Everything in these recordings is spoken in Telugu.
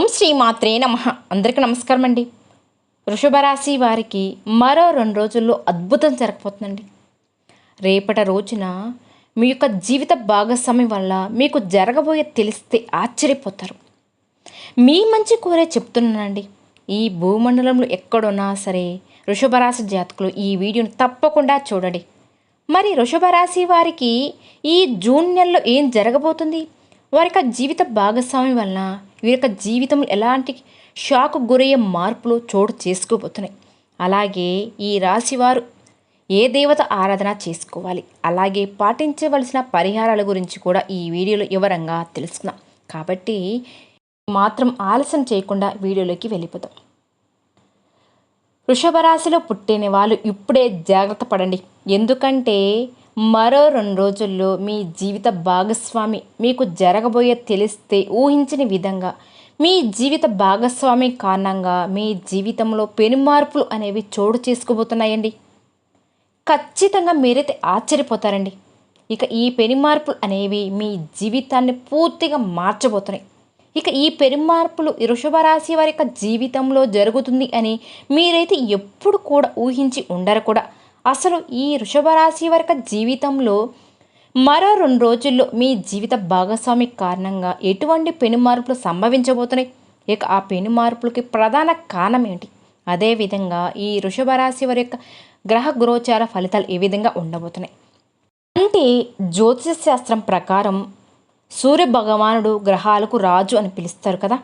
ఓం శ్రీమాత్రే నమ. అందరికీ నమస్కారం అండి వృషభ రాశి వారికి మరో రెండు రోజుల్లో అద్భుతం జరగబోతుందండి. రేపటి రోజున మీ యొక్క జీవిత భాగస్వామి వల్ల మీకు జరగబోయే తెలిస్తే ఆశ్చర్యపోతారు. మీ మంచి కోరే చెప్తున్నానండి. ఈ భూమండలంలో ఎక్కడున్నా సరే వృషభ రాశి జాతకులు ఈ వీడియోను తప్పకుండా చూడండి. మరి వృషభ రాశి వారికి ఈ జూన్ నెలలో ఏం జరగబోతుంది? వారి యొక్క జీవిత భాగస్వామి వలన వీరి యొక్క జీవితంలో ఎలాంటి షాకు గురయ్యే మార్పులు చోటు చేసుకోబోతున్నాయి. అలాగే ఈ రాశివారు ఏ దేవత ఆరాధన చేసుకోవాలి? అలాగే పాటించవలసిన పరిహారాల గురించి కూడా ఈ వీడియోలో వివరంగా తెలుసుకుందాం. కాబట్టి మాత్రం ఆలస్యం చేయకుండా వీడియోలోకి వెళ్ళిపోతాం వృషభ రాశిలో పుట్టిన వాళ్ళు ఇప్పుడే జాగ్రత్త పడండి. ఎందుకంటే మరో రెండు రోజుల్లో మీ జీవిత భాగస్వామి మీకు జరగబోయే తెలిస్తే ఊహించని విధంగా మీ జీవిత భాగస్వామి కారణంగా మీ జీవితంలో పెనుమార్పులు అనేవి చోటు చేసుకోబోతున్నాయండి. ఖచ్చితంగా మీరైతే ఆశ్చర్యపోతారండి. ఇక ఈ పెనుమార్పులు అనేవి మీ జీవితాన్ని పూర్తిగా మార్చబోతున్నాయి. ఇక ఈ పెరుమార్పులు వృషభ రాశి వారి యొక్క జీవితంలో జరుగుతుంది అని మీరైతే ఎప్పుడు కూడా ఊహించి ఉండరు కూడా. అసలు ఈ వృషభ రాశి జీవితంలో మరో రెండు రోజుల్లో మీ జీవిత భాగస్వామి కారణంగా ఎటువంటి పెను మార్పులు సంభవించబోతున్నాయి? ఇక ఆ పెను మార్పులకి ప్రధాన కారణం ఏంటి? అదేవిధంగా ఈ వృషభ రాశి వారి యొక్క గ్రహ గోచార ఫలితాలు ఏ విధంగా ఉండబోతున్నాయి? అంటే జ్యోతిష శాస్త్రం ప్రకారం సూర్య భగవానుడు గ్రహాలకు రాజు అని పిలుస్తారు కదా?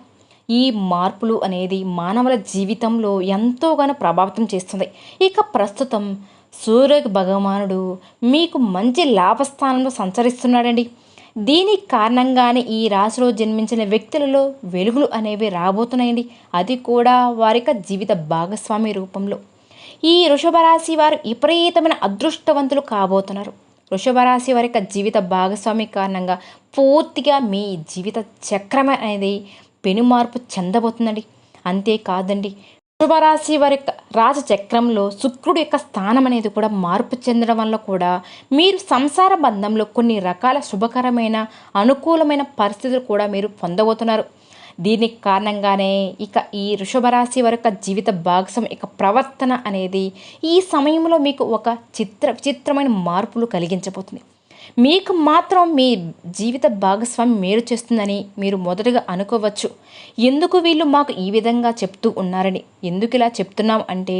ఈ మార్పులు అనేది మానవుల జీవితంలో ఎంతోగానో ప్రభావితం చేస్తుంది. ఇక ప్రస్తుతం సూర్య భగవానుడు మీకు మంచి లాభస్థానంలో సంచరిస్తున్నాడండి. దీనికి కారణంగానే ఈ రాశిలో జన్మించిన వ్యక్తులలో వెలుగులు అనేవి రాబోతున్నాయండి. అది కూడా వారి యొక్క జీవిత భాగస్వామి రూపంలో. ఈ వృషభ రాశి వారు విపరీతమైన అదృష్టవంతులు కాబోతున్నారు. వృషభ రాశి వారి యొక్క జీవిత భాగస్వామి కారణంగా పూర్తిగా మీ జీవిత చక్రం అనేది పెనుమార్పు చెందబోతుందండి. అంతేకాదండి వృషభరాశి వారి యొక్క రాజచక్రంలో శుక్రుడు యొక్క స్థానం అనేది కూడా మార్పు చెందడం వల్ల కూడా మీరు సంసార బంధంలో కొన్ని రకాల శుభకరమైన అనుకూలమైన పరిస్థితులు కూడా మీరు పొందబోతున్నారు. దీనికి కారణంగానే ఇక ఈ వృషభరాశి వారి యొక్క జీవిత భాగస్వం ఇక ప్రవర్తన అనేది ఈ సమయంలో మీకు ఒక చిత్ర విచిత్రమైన మార్పులు కలిగించబోతుంది. మీకు మాత్రం మీ జీవిత భాగస్వామి మేలు చేస్తుందని మీరు మొదటగా అనుకోవచ్చు. ఎందుకు వీళ్ళు మాకు ఈ విధంగా చెప్తూ ఉన్నారని? ఎందుకు ఇలా చెప్తున్నాం అంటే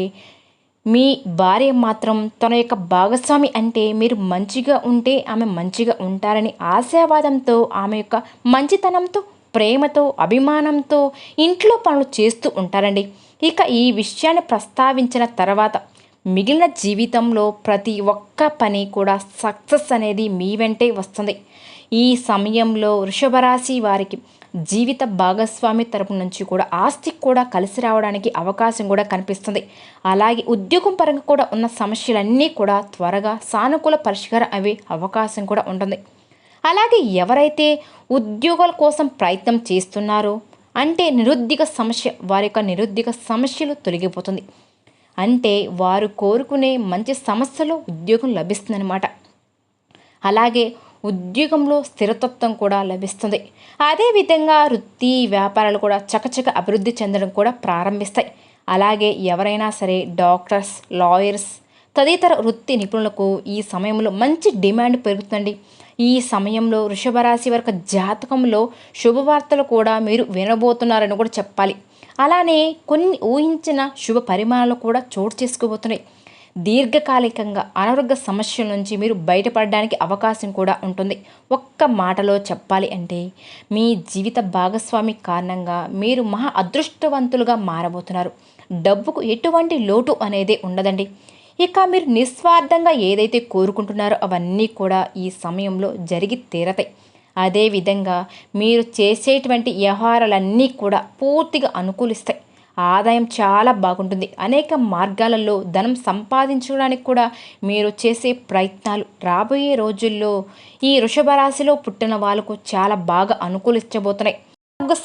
మీ భార్య మాత్రం తన యొక్క భాగస్వామి అంటే మీరు మంచిగా ఉంటే ఆమె మంచిగా ఉంటారని ఆశావాదంతో ఆమె యొక్క మంచితనంతో ప్రేమతో అభిమానంతో ఇంట్లో పనులు చేస్తూ ఉంటారండి. ఇక ఈ విషయాన్ని ప్రస్తావించిన తర్వాత మిగిలిన జీవితంలో ప్రతి ఒక్క పని కూడా సక్సెస్ అనేది మీ వెంటే వస్తుంది. ఈ సమయంలో వృషభరాశి వారికి జీవిత భాగస్వామి తరపు నుంచి కూడా ఆస్తి కూడా కలిసి రావడానికి అవకాశం కూడా కనిపిస్తుంది. అలాగే ఉద్యోగం పరంగా కూడా ఉన్న సమస్యలన్నీ కూడా త్వరగా సానుకూల పరిష్కారం అయ్యే అవకాశం కూడా ఉంటుంది. అలాగే ఎవరైతే ఉద్యోగాల కోసం ప్రయత్నం చేస్తున్నారో అంటే నిరుద్యోగ సమస్య వారి యొక్క నిరుద్యోగ సమస్యలు తొలగిపోతుంది. అంటే వారు కోరుకునే మంచి సమస్యలో ఉద్యోగం లభిస్తుందన్నమాట. అలాగే ఉద్యోగంలో స్థిరతత్వం కూడా లభిస్తుంది. అదేవిధంగా వృత్తి వ్యాపారాలు కూడా చకచక అభివృద్ధి చెందడం కూడా ప్రారంభిస్తాయి. అలాగే ఎవరైనా సరే డాక్టర్స్ లాయర్స్ తదితర వృత్తి నిపుణులకు ఈ సమయంలో మంచి డిమాండ్ పెరుగుతుంది ఈ సమయంలో వృషభరాశి వరకు జాతకంలో శుభవార్తలు కూడా మీరు వినబోతున్నారని కూడా చెప్పాలి. అలానే కొన్ని ఊహించిన శుభ పరిమాణాలు కూడా చోటు చేసుకోబోతున్నాయి. దీర్ఘకాలికంగా అనారోగ్య సమస్యల నుంచి మీరు బయటపడడానికి అవకాశం కూడా ఉంటుంది. ఒక్క మాటలో చెప్పాలి అంటే మీ జీవిత భాగస్వామి కారణంగా మీరు మహా అదృష్టవంతులుగా మారబోతున్నారు. డబ్బుకు ఎటువంటి లోటు అనేది ఉండదండి. ఇక మీరు నిస్వార్థంగా ఏదైతే కోరుకుంటున్నారో అవన్నీ కూడా ఈ సమయంలో జరిగి తీరతాయి. అదేవిధంగా మీరు చేసేటువంటి వ్యవహారాలన్నీ కూడా పూర్తిగా అనుకూలిస్తాయి. ఆదాయం చాలా బాగుంటుంది. అనేక మార్గాలలో ధనం సంపాదించడానికి కూడా మీరు చేసే ప్రయత్నాలు రాబోయే రోజుల్లో ఈ వృషభ రాశిలో పుట్టిన వాళ్ళకు చాలా బాగా అనుకూలించబోతున్నాయి.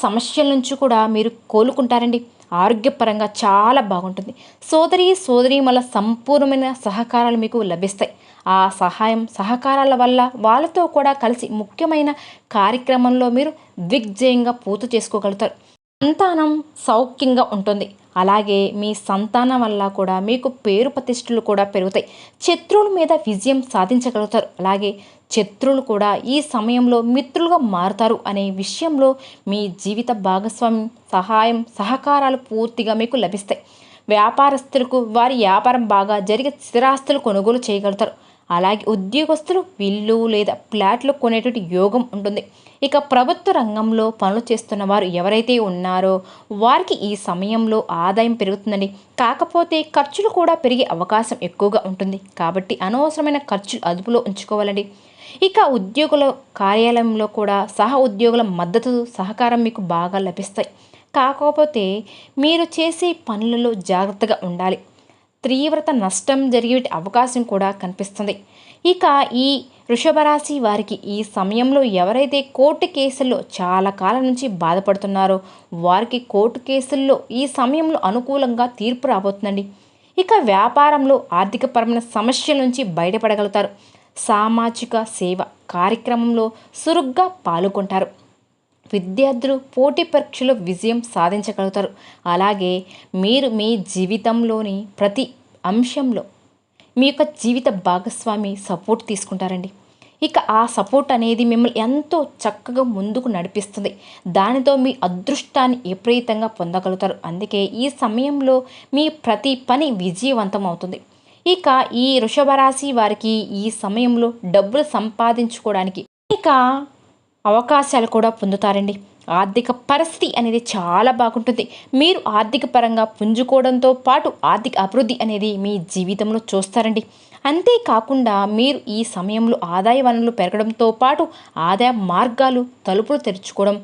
సమస్యల నుంచి కూడా మీరు కోలుకుంటారండి. ఆరోగ్యపరంగా చాలా బాగుంటుంది. సోదరి సోదరి మళ్ళీ సంపూర్ణమైన సహకారాలు మీకు లభిస్తాయి. ఆ సహాయం సహకారాల వల్ల వాళ్ళతో కూడా కలిసి ముఖ్యమైన కార్యక్రమంలో మీరు దిగ్జయంగా పూర్తి చేసుకోగలుగుతారు. సంతానం సౌఖ్యంగా ఉంటుంది. అలాగే మీ సంతానం వల్ల కూడా మీకు పేరు ప్రతిష్టలు కూడా పెరుగుతాయి. శత్రువుల మీద విజయం సాధించగలుగుతారు. అలాగే శత్రువులు కూడా ఈ సమయంలో మిత్రులుగా మారుతారు అనే విషయంలో మీ జీవిత భాగస్వామి సహాయం సహకారాలు పూర్తిగా మీకు లభిస్తాయి. వ్యాపారస్తులకు వారి వ్యాపారం బాగా జరిగే స్థిరాస్తులు కొనుగోలు చేయగలుగుతారు. అలాగే ఉద్యోగస్తులు ఇల్లు లేదా ఫ్లాట్లు కొనేటువంటి యోగం ఉంటుంది. ఇక ప్రభుత్వ రంగంలో పనులు చేస్తున్న వారు ఎవరైతే ఉన్నారో వారికి ఈ సమయంలో ఆదాయం పెరుగుతుందండి. కాకపోతే ఖర్చులు కూడా పెరిగే అవకాశం ఎక్కువగా ఉంటుంది. కాబట్టి అనవసరమైన ఖర్చులు అదుపులో ఉంచుకోవాలండి. ఇక ఉద్యోగుల కార్యాలయంలో కూడా సహ ఉద్యోగుల మద్దతు సహకారం మీకు బాగా లభిస్తాయి. కాకపోతే మీరు చేసే పనులలో జాగ్రత్తగా ఉండాలి. తీవ్రత నష్టం జరిగే అవకాశం కూడా కనిపిస్తుంది. ఇక ఈ వృషభరాశి వారికి ఈ సమయంలో ఎవరైతే కోర్టు కేసుల్లో చాలా కాలం నుంచి బాధపడుతున్నారో వారికి కోర్టు కేసుల్లో ఈ సమయంలో అనుకూలంగా తీర్పు రాబోతుందండి. ఇక వ్యాపారంలో ఆర్థికపరమైన సమస్యల నుంచి బయటపడగలుగుతారు. సామాజిక సేవ కార్యక్రమంలో సురుగ్గా పాల్గొంటారు. విద్యార్థులు పోటీ పరీక్షలో విజయం సాధించగలుగుతారు. అలాగే మీరు మీ జీవితంలోని ప్రతి అంశంలో మీ యొక్క జీవిత భాగస్వామి సపోర్ట్ తీసుకుంటారండి. ఇక ఆ సపోర్ట్ అనేది మిమ్మల్ని ఎంతో చక్కగా ముందుకు నడిపిస్తుంది. దానితో మీ అదృష్టాన్ని విపరీతంగా పొందగలుగుతారు. అందుకే ఈ సమయంలో మీ ప్రతి పని విజయవంతం అవుతుంది. ఇక ఈ వృషభ రాశి వారికి ఈ సమయంలో డబ్బులు సంపాదించుకోవడానికి ఇక అవకాశాలు కూడా పొందుతారండి. ఆర్థిక పరిస్థితి అనేది చాలా బాగుంటుంది. మీరు ఆర్థిక పరంగా పుంజుకోవడంతో పాటు ఆర్థిక అభివృద్ధి అనేది మీ జీవితంలో చూస్తారండి. అంతేకాకుండా మీరు ఈ సమయంలో ఆదాయ వనరులు పెరగడంతో పాటు ఆదాయ మార్గాలు తలుపులు తెరుచుకోవడం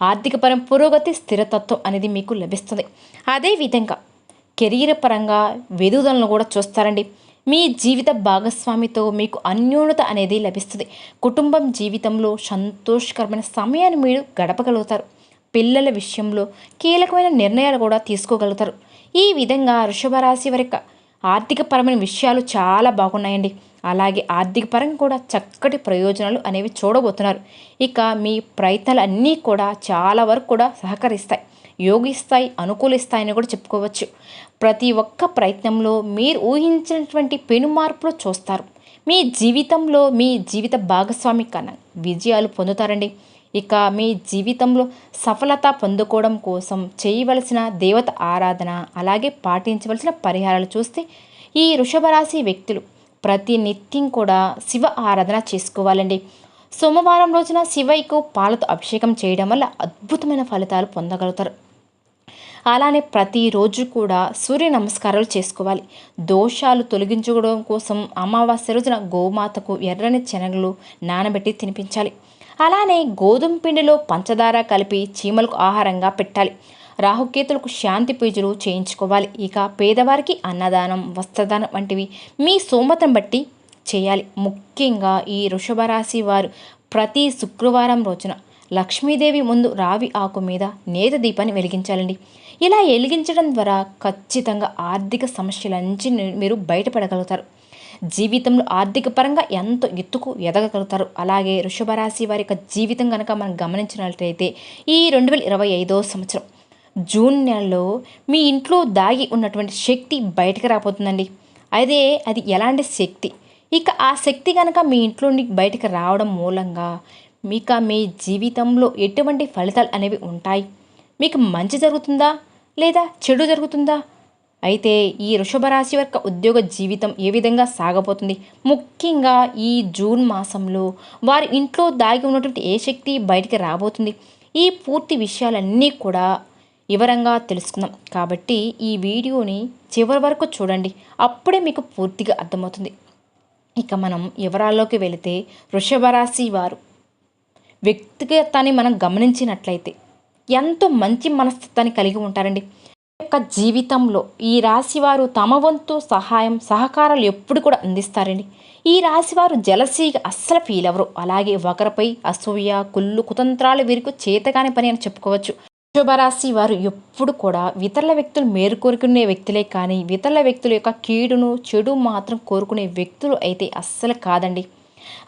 ఆర్థికపరం పురోగతి స్థిరతత్వం అనేది మీకు లభిస్తుంది. అదేవిధంగా కెరీర్ పరంగా వెదుదలను కూడా చూస్తారండి. మీ జీవిత భాగస్వామితో మీకు అన్యోన్యత అనేది లభిస్తుంది. కుటుంబం జీవితంలో సంతోషకరమైన సమయాన్ని మీరు గడపగలుగుతారు. పిల్లల విషయంలో కీలకమైన నిర్ణయాలు కూడా తీసుకోగలుగుతారు. ఈ విధంగా వృషభరాశి వరకు ఆర్థికపరమైన విషయాలు చాలా బాగున్నాయండి. అలాగే ఆర్థిక పరంగా కూడా చక్కటి ప్రయోజనాలు అనేవి చూడబోతున్నారు. ఇక మీ ప్రయత్నాలు అన్నీ కూడా చాలా వరకు కూడా సహకరిస్తాయి. యోగిస్తాయి అనుకూలిస్తాయని కూడా చెప్పుకోవచ్చు. ప్రతి ఒక్క ప్రయత్నంలో మీరు ఊహించినటువంటి పెను మార్పులు చూస్తారు. మీ జీవితంలో మీ జీవిత భాగస్వామి కన్నా విజయాలు పొందుతారండి. ఇక మీ జీవితంలో సఫలత పొందుకోవడం కోసం చేయవలసిన దేవత ఆరాధన అలాగే పాటించవలసిన పరిహారాలు చూస్తే ఈ వృషభరాశి వ్యక్తులు ప్రతి నిత్యం కూడా శివ ఆరాధన చేసుకోవాలండి. సోమవారం రోజున శివయ్యకు పాలతో అభిషేకం చేయడం వల్ల అద్భుతమైన ఫలితాలు పొందగలుగుతారు. అలానే ప్రతిరోజు కూడా సూర్య నమస్కారాలు చేసుకోవాలి. దోషాలు తొలగించుకోవడం కోసం అమావాస్య రోజున గోమాతకు ఎర్రని శనగలు నానబెట్టి తినిపించాలి. అలానే గోధుమ పిండిలో పంచదార కలిపి చీమలకు ఆహారంగా పెట్టాలి. రాహుకేతులకు శాంతి పూజలు చేయించుకోవాలి. ఇక పేదవారికి అన్నదానం వస్త్రదానం వంటివి మీ సోమతం బట్టి చేయాలి. ముఖ్యంగా ఈ వృషభ రాశి వారు ప్రతి శుక్రవారం రోజున లక్ష్మీదేవి ముందు రావి ఆకు మీద నేత దీపాన్ని వెలిగించాలండి. ఇలా వెలిగించడం ద్వారా ఖచ్చితంగా ఆర్థిక సమస్యల నుంచి మీరు బయటపడగలుగుతారు. జీవితంలో ఆర్థిక పరంగా ఎంతో ఎత్తుకు ఎదగగలుగుతారు. అలాగే వృషభరాశి వారి యొక్క జీవితం కనుక మనం గమనించినట్లయితే ఈ రెండు వేల ఇరవై ఐదో సంవత్సరం జూన్ నెలలో మీ ఇంట్లో దాగి ఉన్నటువంటి శక్తి బయటకు రాబోతుందండి. అదే అది ఎలాంటి శక్తి? ఇక ఆ శక్తి కనుక మీ ఇంట్లో బయటకు రావడం మూలంగా మీక మీ జీవితంలో ఎటువంటి ఫలితాలు అనేవి ఉంటాయి? మీకు మంచి జరుగుతుందా? లేదా చెడు జరుగుతుందా? అయితే ఈ వృషభ రాశి యొక్క ఉద్యోగ జీవితం ఏ విధంగా సాగబోతుంది? ముఖ్యంగా ఈ జూన్ మాసంలో వారి ఇంట్లో దాగి ఉన్నటువంటి ఏ శక్తి బయటికి రాబోతుంది? ఈ పూర్తి విషయాలన్నీ కూడా వివరంగా తెలుసుకుందాం. కాబట్టి ఈ వీడియోని చివరి వరకు చూడండి. అప్పుడే మీకు పూర్తిగా అర్థమవుతుంది. ఇక మనం వివరాల్లోకి వెళితే వృషభ రాశి వారు వ్యక్తిగతాన్ని మనం గమనించినట్లయితే ఎంతో మంచి మనస్తత్వాన్ని కలిగి ఉంటారండి. యొక్క జీవితంలో ఈ రాశివారు తమ వంతు సహాయం సహకారాలు ఎప్పుడు కూడా అందిస్తారండి. ఈ రాశివారు జలసీగా అస్సలు ఫీల్ అవ్వరు. అలాగే ఒకరిపై అసూయ కుళ్ళు కుతంత్రాలు వీరికి చేతగాని పని అని చెప్పుకోవచ్చు. శుభరాశి వారు ఎప్పుడు కూడా ఇతరుల వ్యక్తులు మేరుకోరుకునే వ్యక్తులే కానీ ఇతరుల వ్యక్తుల యొక్క కీడును చెడు మాత్రం కోరుకునే వ్యక్తులు అయితే అస్సలు కాదండి.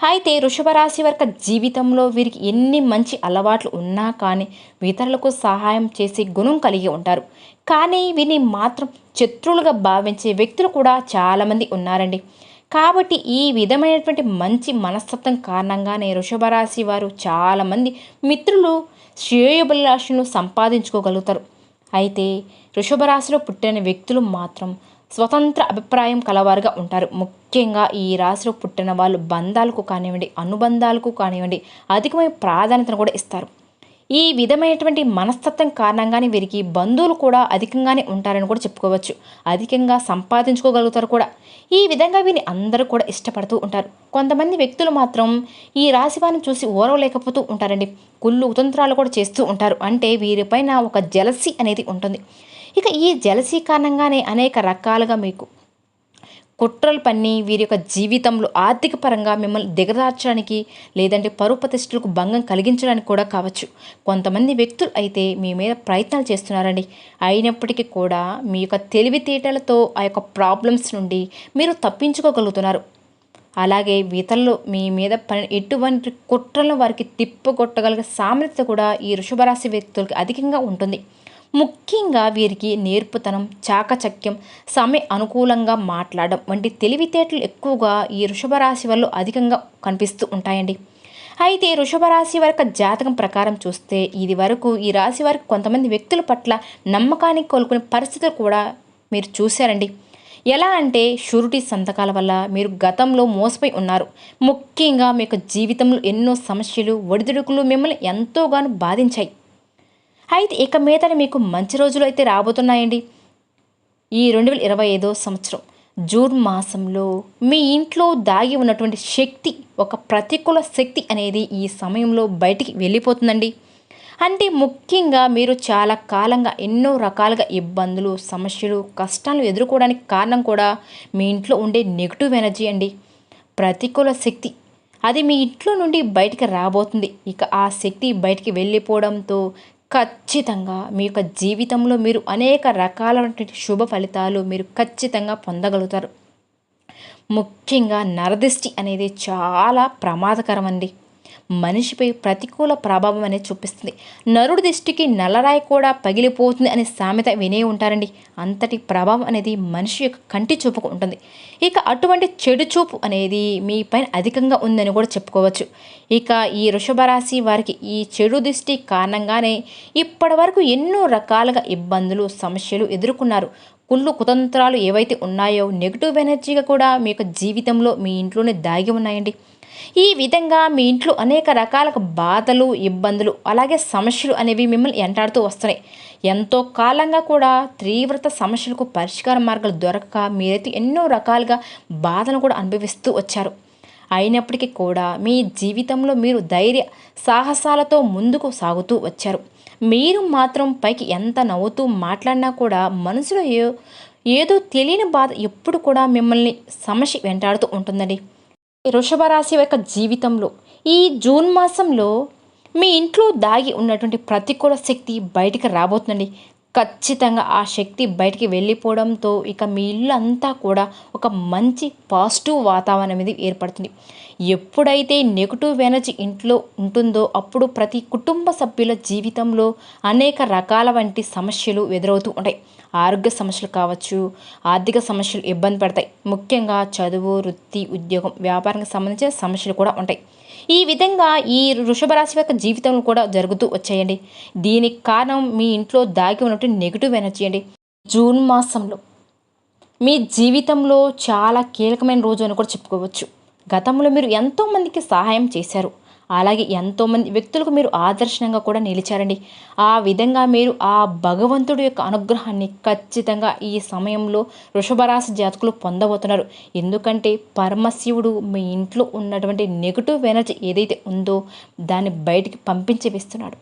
అయితే వృషభ రాశి జీవితంలో వీరికి ఎన్ని మంచి అలవాట్లు ఉన్నా కానీ ఇతరులకు సహాయం చేసే గుణం కలిగి ఉంటారు. కానీ వీరిని మాత్రం శత్రువులుగా భావించే వ్యక్తులు కూడా చాలామంది ఉన్నారండి. కాబట్టి ఈ విధమైనటువంటి మంచి మనస్తత్వం కారణంగానే వృషభ రాశి వారు చాలామంది మిత్రులు శ్రేయోభిలాషను సంపాదించుకోగలుగుతారు. అయితే వృషభ రాశిలో పుట్టిన వ్యక్తులు మాత్రం స్వతంత్ర అభిప్రాయం కలవారుగా ఉంటారు. ముఖ్యంగా ఈ రాశిలో పుట్టిన వాళ్ళు బంధాలకు కానివ్వండి అనుబంధాలకు కానివ్వండి అధికమైన ప్రాధాన్యతను కూడా ఇస్తారు. ఈ విధమైనటువంటి మనస్తత్వం కారణంగానే వీరికి బంధువులు కూడా అధికంగానే ఉంటారని కూడా చెప్పుకోవచ్చు. అధికంగా సంపాదించుకోగలుగుతారు కూడా. ఈ విధంగా వీరిని అందరూ కూడా ఇష్టపడుతూ ఉంటారు. కొంతమంది వ్యక్తులు మాత్రం ఈ రాశి వారిని చూసి ఓరవలేకపోతూ ఉంటారండి. కుళ్ళు ఉతంత్రాలు కూడా చేస్తూ ఉంటారు. అంటే వీరిపైన ఒక జలసి అనేది ఉంటుంది. ఇక ఈ జలసీ కారణంగానే అనేక రకాలుగా మీకు కుట్రలు పన్ని వీరి యొక్క జీవితంలో ఆర్థిక పరంగా మిమ్మల్ని దిగదార్చడానికి లేదంటే పరువు ప్రతిష్టలకు భంగం కలిగించడానికి కూడా కావచ్చు. కొంతమంది వ్యక్తులు అయితే మీ మీద ప్రయత్నాలు చేస్తున్నారండి. అయినప్పటికీ కూడా మీ యొక్క తెలివితేటలతో ఆ యొక్క ప్రాబ్లమ్స్ నుండి మీరు తప్పించుకోగలుగుతున్నారు. అలాగే వీతల్లో మీ మీద పని ఎటువంటి కుట్రలను వారికి తిప్పగొట్టగలిగే సామర్థ్యత కూడా ఈ వృషభరాశి వ్యక్తులకి అధికంగా ఉంటుంది. ముఖ్యంగా వీరికి నేర్పుతనం చాకచక్యం సమయ అనుకూలంగా మాట్లాడడం వంటి తెలివితేటలు ఎక్కువగా ఈ వృషభ రాశి వల్ల అధికంగా కనిపిస్తూ ఉంటాయండి. అయితే వృషభ రాశి వారి జాతకం ప్రకారం చూస్తే ఇది వరకు ఈ రాశి వారికి కొంతమంది వ్యక్తుల పట్ల నమ్మకానికి కోలుకునే పరిస్థితులు కూడా మీరు చూశారండి. ఎలా అంటే షూరిటీ సంతకాల వల్ల మీరు గతంలో మోసపోయి ఉన్నారు. ముఖ్యంగా మీకు జీవితంలో ఎన్నో సమస్యలు ఒడిదుడుకులు మిమ్మల్ని ఎంతోగాను బాధించాయి. అయితే ఇక మీదట మీకు మంచి రోజులు అయితే రాబోతున్నాయండి. ఈ రెండు వేల ఇరవై ఐదో సంవత్సరం జూన్ మాసంలో మీ ఇంట్లో దాగి ఉన్నటువంటి శక్తి ఒక ప్రతికూల శక్తి అనేది ఈ సమయంలో బయటికి వెళ్ళిపోతుందండి. అంటే ముఖ్యంగా మీరు చాలా కాలంగా ఎన్నో రకాలుగా ఇబ్బందులు సమస్యలు కష్టాలు ఎదుర్కోవడానికి కారణం కూడా మీ ఇంట్లో ఉండే నెగిటివ్ ఎనర్జీ అండి. ప్రతికూల శక్తి అది మీ ఇంట్లో నుండి బయటికి రాబోతుంది. ఇక ఆ శక్తి బయటికి వెళ్ళిపోవడంతో ఖచ్చితంగా మీ యొక్క జీవితంలో మీరు అనేక రకాలైనటువంటి శుభ ఫలితాలు మీరు ఖచ్చితంగా పొందగలుగుతారు. ముఖ్యంగా నరదిష్టి అనేది చాలా ప్రమాదకరం అండి మనిషిపై ప్రతికూల ప్రభావం అనేది చూపిస్తుంది. నరుడి దిష్టికి నల్లరాయి కూడా పగిలిపోతుంది అనే సామెత వినే ఉంటారండి. అంతటి ప్రభావం అనేది మనిషి యొక్క కంటి చూపుకు ఉంటుంది. ఇక అటువంటి చెడు చూపు అనేది మీ పైన అధికంగా ఉందని కూడా చెప్పుకోవచ్చు. ఇక ఈ వృషభ రాశి వారికి ఈ చెడు దిష్టి కారణంగానే ఇప్పటి వరకు ఎన్నో రకాలుగా ఇబ్బందులు సమస్యలు ఎదుర్కొన్నారు. కుళ్ళు కుతంత్రాలు ఏవైతే ఉన్నాయో నెగిటివ్ ఎనర్జీగా కూడా మీ యొక్క జీవితంలో మీ ఇంట్లోనే దాగి ఉన్నాయండి. ఈ విధంగా మీ ఇంట్లో అనేక రకాల బాధలు ఇబ్బందులు అలాగే సమస్యలు అనేవి మిమ్మల్ని ఎంటాడుతూ వస్తున్నాయి. ఎంతో కాలంగా కూడా తీవ్రత సమస్యలకు పరిష్కార మార్గాలు దొరకక మీరైతే ఎన్నో రకాలుగా బాధను కూడా అనుభవిస్తూ వచ్చారు. అయినప్పటికీ కూడా మీ జీవితంలో మీరు ధైర్య సాహసాలతో ముందుకు సాగుతూ వచ్చారు. మీరు మాత్రం పైకి ఎంత నవ్వుతూ మాట్లాడినా కూడా మనసులో ఏదో తెలియని బాధ ఎప్పుడు కూడా మిమ్మల్ని సమస్య వెంటాడుతూ ఉంటుందండి. వృషభ రాశి యొక్క జీవితంలో ఈ జూన్ మాసంలో మీ ఇంట్లో దాగి ఉన్నటువంటి ప్రతికూల శక్తి బయటికి రాబోతుందండి. ఖచ్చితంగా ఆ శక్తి బయటికి వెళ్ళిపోవడంతో ఇక మీ ఇల్లు అంతా కూడా ఒక మంచి పాజిటివ్ వాతావరణం అనేది ఏర్పడుతుంది. ఎప్పుడైతే నెగిటివ్ ఎనర్జీ ఇంట్లో ఉంటుందో అప్పుడు ప్రతి కుటుంబ సభ్యుల జీవితంలో అనేక రకాల వంటి సమస్యలు ఎదురవుతూ ఉంటాయి. ఆరోగ్య సమస్యలు కావచ్చు ఆర్థిక సమస్యలు ఇబ్బంది పడతాయి. ముఖ్యంగా చదువు వృత్తి ఉద్యోగం వ్యాపారానికి సంబంధించిన సమస్యలు కూడా ఉంటాయి. ఈ విధంగా ఈ వృషభ రాశి యొక్క జీవితంలో కూడా జరుగుతూ వచ్చాయండి. దీనికి కారణం మీ ఇంట్లో దాగి ఉన్నటువంటి నెగిటివ్ ఎనర్జీ అండి. జూన్ మాసంలో మీ జీవితంలో చాలా కీలకమైన రోజు అని కూడా చెప్పుకోవచ్చు. గతంలో మీరు ఎంతోమందికి సహాయం చేశారు. అలాగే ఎంతోమంది వ్యక్తులకు మీరు ఆదర్శంగా కూడా నిలిచారండి. ఆ విధంగా మీరు ఆ భగవంతుడి యొక్క అనుగ్రహాన్ని ఖచ్చితంగా ఈ సమయంలో వృషభరాశి జాతకులు పొందబోతున్నారు. ఎందుకంటే పరమశివుడు మీ ఇంట్లో ఉన్నటువంటి నెగిటివ్ ఎనర్జీ ఏదైతే ఉందో దాన్ని బయటికి పంపించి వేస్తున్నాడు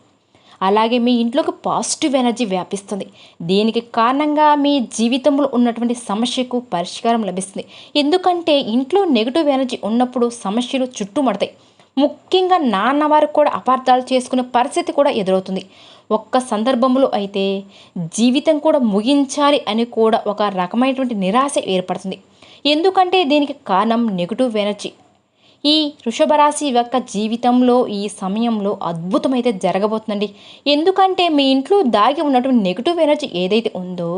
అలాగే మీ ఇంట్లోకి పాజిటివ్ ఎనర్జీ వ్యాపిస్తుంది. దీనికి కారణంగా మీ జీవితంలో ఉన్నటువంటి సమస్యకు పరిష్కారం లభిస్తుంది. ఎందుకంటే ఇంట్లో నెగిటివ్ ఎనర్జీ ఉన్నప్పుడు సమస్యలు చుట్టుమడతాయి. ముఖ్యంగా నాన్నవారు కూడా అపార్థాలు చేసుకునే పరిస్థితి కూడా ఎదురవుతుంది. ఒక్క సందర్భంలో అయితే జీవితం కూడా ముగించాలి అని కూడా ఒక రకమైనటువంటి నిరాశ ఏర్పడుతుంది. ఎందుకంటే దీనికి కారణం నెగిటివ్ ఎనర్జీ ఈ వృషభరాశి యొక్క జీవితంలో ఈ సమయంలో అద్భుతమైతే జరగబోతుందండి. ఎందుకంటే మీ ఇంట్లో దాగి ఉన్నటువంటి నెగిటివ్ ఎనర్జీ ఏదైతే ఉందో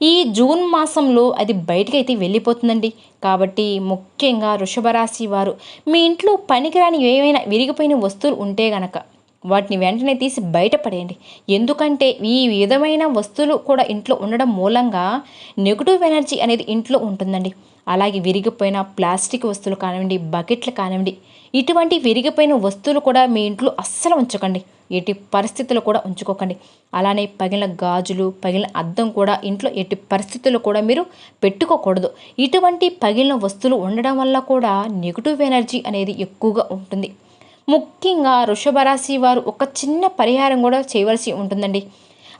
ఈ జూన్ మాసంలో అది బయటికి అయితే వెళ్ళిపోతుందండి. కాబట్టి ముఖ్యంగా వృషభరాశి వారు మీ ఇంట్లో పనికిరాని ఏవైనా విరిగిపోయిన వస్తువులు ఉంటే గనక వాటిని వెంటనే తీసి బయటపడేయండి ఎందుకంటే ఈ విధమైన వస్తువులు కూడా ఇంట్లో ఉండడం మూలంగా నెగిటివ్ ఎనర్జీ అనేది ఇంట్లో ఉంటుందండి. అలాగే విరిగిపోయిన ప్లాస్టిక్ వస్తువులు కానివ్వండి బకెట్లు కానివ్వండి ఇటువంటి విరిగిపోయిన వస్తువులు కూడా మీ ఇంట్లో అస్సలు ఉంచకండి. ఎట్టి పరిస్థితులు కూడా ఉంచుకోకండి. అలానే పగిలిన గాజులు పగిలిన అద్దం కూడా ఇంట్లో ఎట్టి పరిస్థితులు కూడా మీరు పెట్టుకోకూడదు. ఇటువంటి పగిలిన వస్తువులు ఉండడం వల్ల కూడా నెగిటివ్ ఎనర్జీ అనేది ఎక్కువగా ఉంటుంది. ముఖ్యంగా వృషభ రాశి వారు ఒక చిన్న పరిహారం కూడా చేయవలసి ఉంటుందండి.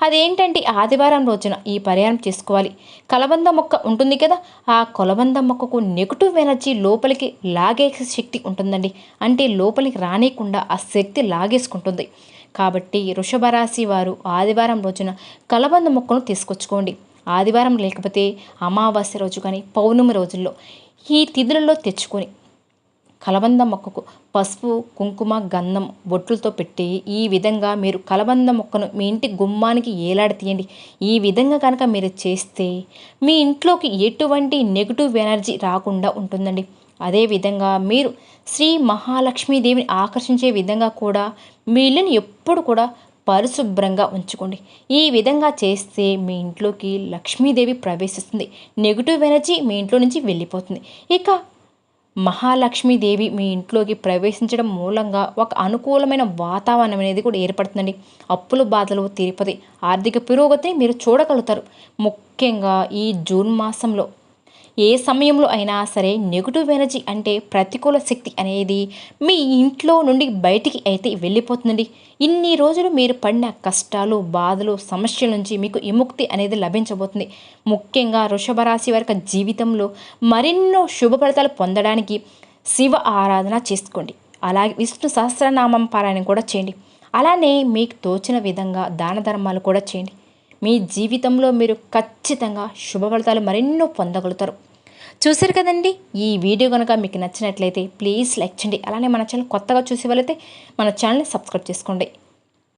అదేంటంటే ఆదివారం రోజున ఈ పరిహారం చేసుకోవాలి. కలబంద మొక్క ఉంటుంది కదా ఆ కొలబంద మొక్కకు నెగిటివ్ ఎనర్జీ లోపలికి లాగే శక్తి ఉంటుందండి. అంటే లోపలికి రానియకుండా ఆ శక్తి లాగేసుకుంటుంది. కాబట్టి వృషభరాశి వారు ఆదివారం రోజున కలబంద మొక్కను తీసుకొచ్చుకోండి. ఆదివారం లేకపోతే అమావాస్య రోజు కానీ పౌర్ణమి రోజుల్లో ఈ తిథులలో తెచ్చుకొని కలబంద మొక్కకు పసుపు కుంకుమ గంధం బొట్లతో పెట్టి ఈ విధంగా మీరు కలబంద మొక్కను మీ ఇంటి గుమ్మానికి ఏలాడతీయండి ఈ విధంగా కనుక మీరు చేస్తే మీ ఇంట్లోకి ఎటువంటి నెగిటివ్ ఎనర్జీ రాకుండా ఉంటుందండి. అదేవిధంగా మీరు శ్రీ మహాలక్ష్మీదేవిని ఆకర్షించే విధంగా కూడా మీ ఇల్లుని ఎప్పుడు కూడా పరిశుభ్రంగా ఉంచుకోండి. ఈ విధంగా చేస్తే మీ ఇంట్లోకి లక్ష్మీదేవి ప్రవేశిస్తుంది. నెగిటివ్ ఎనర్జీ మీ ఇంట్లో నుంచి వెళ్ళిపోతుంది. ఇక మహాలక్ష్మీదేవి మీ ఇంట్లోకి ప్రవేశించడం మూలంగా ఒక అనుకూలమైన వాతావరణం అనేది కూడా ఏర్పడుతుందండి. అప్పుల బాధలు తీరిపోతాయి. ఆర్థిక పురోగతిని మీరు చూడగలుగుతారు. ముఖ్యంగా ఈ జూన్ మాసంలో ఏ సమయంలో అయినా సరే నెగిటివ్ ఎనర్జీ అంటే ప్రతికూల శక్తి అనేది మీ ఇంట్లో నుండి బయటికి అయితే వెళ్ళిపోతుందండి. ఇన్ని రోజులు మీరు పడిన కష్టాలు బాధలు సమస్యల నుంచి మీకు విముక్తి అనేది లభించబోతుంది. ముఖ్యంగా వృషభ రాశి వారి జీవితంలో మరెన్నో శుభ ఫలితాలు పొందడానికి శివ ఆరాధన చేసుకోండి. అలాగే విష్ణు సహస్రనామం పారాయణం కూడా చేయండి. అలానే మీకు తోచిన విధంగా దాన ధర్మాలు కూడా చేయండి. మీ జీవితంలో మీరు ఖచ్చితంగా శుభ ఫలితాలు మరెన్నో పొందగలుగుతారు. చూసారు కదండి? ఈ వీడియో కనుక మీకు నచ్చినట్లయితే ప్లీజ్ లైక్ చేయండి. అలానే మన ఛానల్ కొత్తగా చూసే వాళ్ళైతే మన ఛానల్ని సబ్స్క్రైబ్ చేసుకోండి.